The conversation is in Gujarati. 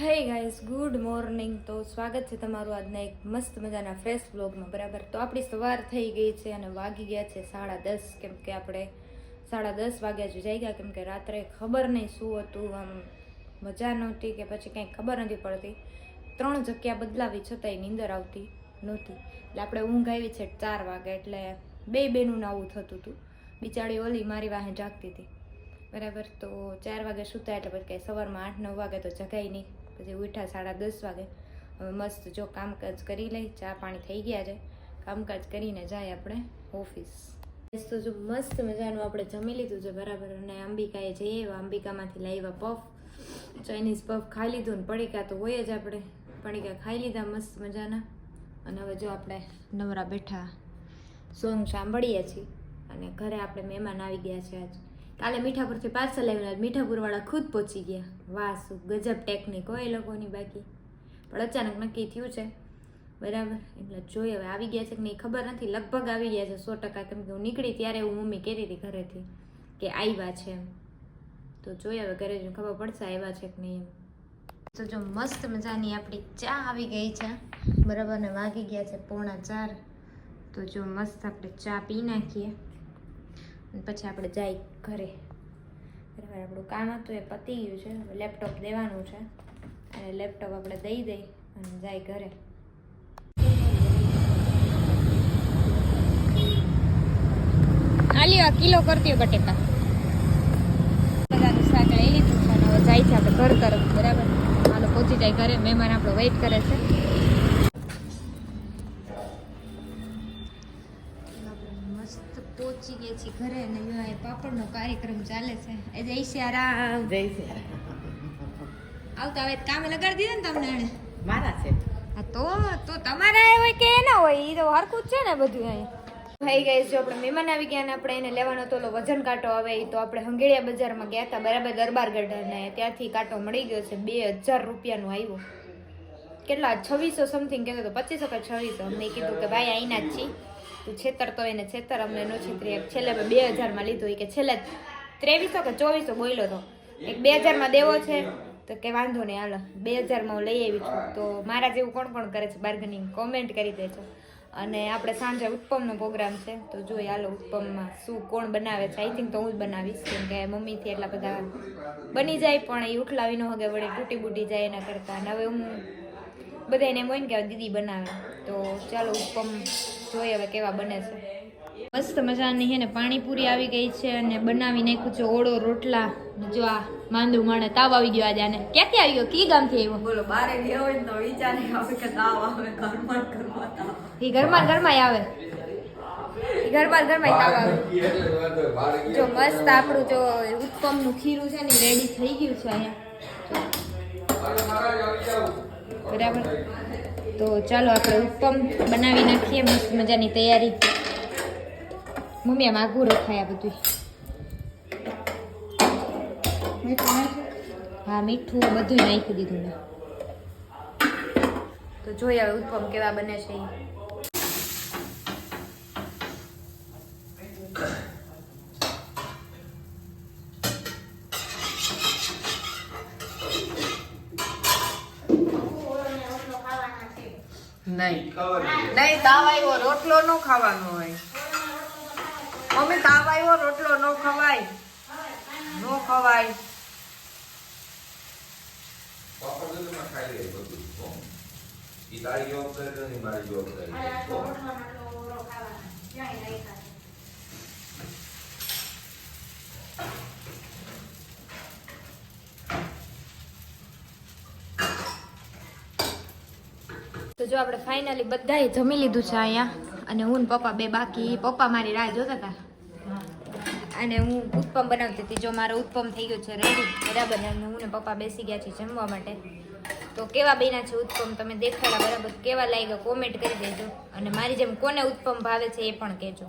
હે ગાઈઝ ગુડ મોર્નિંગ તો સ્વાગત છે તમારું આજના એક મસ્ત મજાના ફ્રેશ બ્લોગમાં બરાબર? તો આપણી સવાર થઈ ગઈ છે અને વાગી ગયા છે સાડા દસ, કેમ કે આપણે સાડા દસ વાગ્યા જ ગયા કેમ કે રાત્રે ખબર નહીં શું હતું, આમ મજા નહોતી કે પછી કંઈ ખબર નથી પડતી. ત્રણ જગ્યા બદલાવી છતાંય નીંદર આવતી નહોતી. એટલે આપણે ઊંઘ આવી છે ચાર વાગે, એટલે બે બેનું આવું થતું હતું. બિચારી ઓલી મારી વાહે જાગતી હતી. બરાબર? તો ચાર વાગે સૂતા એટલે પછી કાંઈ સવારમાં આઠ નવ વાગે તો જગાય નહીં. પછી ઉઠ્યા સાડા દસ વાગે. હવે મસ્ત જો કામકાજ કરી લઈ, ચા પાણી થઈ ગયા છે. કામકાજ કરીને જાય આપણે ઓફિસ. તો જો મસ્ત મજાનું આપણે જમી લીધું છે બરાબર. અને અંબિકાએ જઈએ અંબિકામાંથી લાવ્યા પફ. ચાઇનીઝ પફ ખાઈ લીધું ને પડીકા તો હોય જ આપણે. પડીકા ખાઈ લીધા મસ્ત મજાના. અને હવે જો આપણે નવરા બેઠા સોંગ સાંભળીએ છીએ. અને ઘરે આપણે મહેમાન આવી ગયા છે આજ. કાલે મીઠાપુરથી પાર્સલ આવ્યું મીઠાપુરવાળા ખુદ પહોંચી ગયા. વાહ, શું ગજબ ટેકનિક હોય એ લોકોની બાકી. પણ અચાનક નક્કી થયું છે. બરાબર, એટલે જોઈએ હવે આવી ગયા છે કે નહીં ખબર નથી. લગભગ આવી ગયા છે સો ટકા. કેમ કે હું નીકળી ત્યારે હું મમ્મી કહેતી હતી ઘરેથી કે આવ્યા છે એમ. તો જોઈએ હવે ઘરે જઈને ખબર પડશે આવ્યા છે કે નહીં એમ. તો જો મસ્ત મજાની આપણી ચા આવી ગઈ છે. બરાબર ને વાગી ગયા છે પોણા ચાર. તો જો મસ્ત આપણે ચા પી નાખીએ. પછી આપણે જાય ઘરે. બરાબર આપણું કામ હતું, એ પતી ગયું છે. લેપટોપ દેવાનું છે. અને લેપટોપ આપણે દઈ દઈ અને જાય ઘરે. આલી આ કિલો કરતી બટેકા. બધાનું શાક લઈ લીધું છે અને જાય છે આપણે ઘર તરફ, બરાબર? હાલો પહોંચી જાય ઘરે, મહેમાન આપણો વેઇટ કરે છે. પહોંચી ગયા છીએ ઘરે અને અહીંયા પાપડનો કાર્યક્રમ ચાલે છે. એ જય સિયારામ. જય શ્રી આવતા હવે કામે લગાડી દીધા ને તમને એને મારા છે. હા તો તો તમારા હોય કે એના હોય એ તો હરખું જ છે ને બધું અહીંયા ભાઈ ગઈ જો આપણે મહેમાન આવી ગયા ને આપણે એને લેવાનો તો વજન કાંટો આવે એ તો આપણે હંગેડિયા બજારમાં ગયા હતા બરાબર દરબાર ગઢને. ત્યાંથી કાંટો મળી ગયો છે બે હજાર રૂપિયાનો આવ્યો. કેટલા? છવ્વીસો સમથિંગ કહેતો હતો પચીસો કે છવ્વીસો? મેં કીધું કે ભાઈ અહીંના જ છી તું છેતર તો એને છેતર, અમને નો છેતરી. એક છેલ્લે બે હજારમાં લીધો કે છેલ્લે ત્રેવીસો કે ચોવીસો બોલ્યો તો. એક બે હજારમાં દેવો છે, તો કે વાંધો નહીં, હાલો. બે હજારમાં હું લઈ આવી છું. તો મારા જેવું કોણ કોણ કરે છે? બાર્ગેનિંગ કોમેન્ટ કરી દેજો. અને આપણે સાંજે ઉત્પમનો પ્રોગ્રામ છે, તો જોઈએ હાલો ઉત્પમમાં શું કોણ બનાવે છે. આઈ થિંક તો હું જ બનાવીશ, કેમ કે મમ્મીથી એટલા બધા બની જાય, પણ એ ઉઠલાવી ન હગે, વળી તૂટી બૂટી જાય એના કરતાં. હવે હું બધાને એમ હોય ને કે દીદી બનાવે. તો ચાલો ઉત્પમ જોઈએ હવે કેવા બને છે. મસ્ત મજાની છે ને પાણીપુરી આવી ગઈ છે અને બનાવી નાખ્યું છે ઓળો રોટલા જો આ માંદું માણે તાવ આવી ગયો આજે. આને ક્યાંથી આવી ગયો? કી ગામથી આવ્યો? બોલો બારે ગયો હોય તો વિચારે આવે કે તાવ આવે ઘરમાં ઘરમાં તાવ એ ઘરમાં ઘરમાં આવે. ઘરમાં ઘરમાં તાવ આવે. જો મસ્ત આપણું જો ઉત્પમનું ખીરું છે ને રેડી થઈ ગયું છે અહીંયા. બરાબર? તો ચાલો આપણે ઉત્પમ બનાવી નાખીએ મસ્ત મજાની તૈયારી. મમ્મી આમ આગું રખાય આ બધું હા મીઠું બધું નાખી દીધું મેં. તો જોઈએ હવે ઉત્પમ કેવા બને છે ઈ. નહીં. નહીં તાવ આવ્યો રોટલો નો ખાવાનો હોય. મમ્મી તાવ આવ્યો રોટલો નો ખવાય. નો ખવાય. જવાબદારી નથી મારી જવાબદારી તો જો આપણે ફાઇનલી બધાએ જમી લીધું છે અહીંયા, અને હું પપ્પા બે બાકી પપ્પા મારી રાહ જોતા હતા. અને હું ઉત્પમ બનાવતી હતી, જો મારો ઉત્પમ થઈ ગયો છે રેડી બરાબર, અને હું ને પપ્પા બેસી ગયા છે જમવા માટે. તો કેવા બન્યા છે ઉત્પમ, તમે દેખાડા બરાબર, કેવા લાગ્યા કોમેન્ટ કરી દેજો. અને મારી જેમ કોને ઉત્પમ ભાવે છે એ પણ કહેજો.